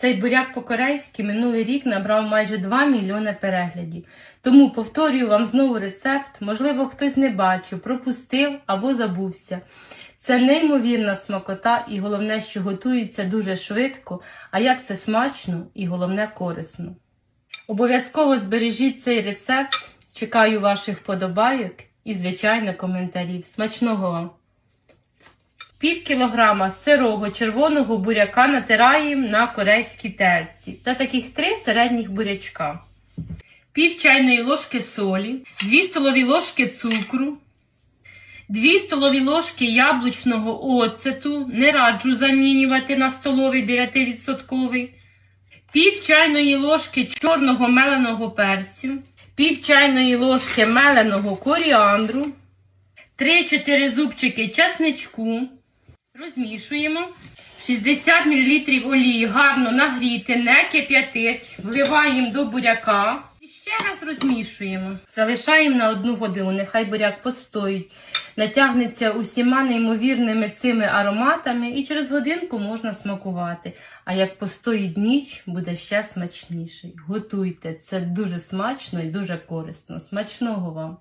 Цей буряк по-корейськи минулий рік набрав майже 2 мільйони переглядів. Тому повторюю вам знову рецепт. Можливо, хтось не бачив, пропустив або забувся. Це неймовірна смакота, і головне, що готується дуже швидко, а як це смачно і головне корисно. Обов'язково збережіть цей рецепт. Чекаю ваших вподобайок і, звичайно, коментарів. Смачного вам! Пів кілограма сирого червоного буряка натираємо на корейській терці. Це таких три середніх бурячка. Пів чайної ложки солі, 2 столові ложки цукру, 2 столові ложки яблучного оцету, не раджу замінювати на столовий 9%, пів чайної ложки чорного меленого перцю, пів чайної ложки меленого коріандру, 3-4 зубчики чесничку. Розмішуємо. 60 мл олії гарно нагріти, не кип'ятить. Вливаємо до буряка. І ще раз розмішуємо. Залишаємо на одну годину. Нехай буряк постоїть, натягнеться усіма неймовірними цими ароматами, і через годинку можна смакувати. А як постоїть ніч, буде ще смачніший. Готуйте, це дуже смачно і дуже корисно. Смачного вам!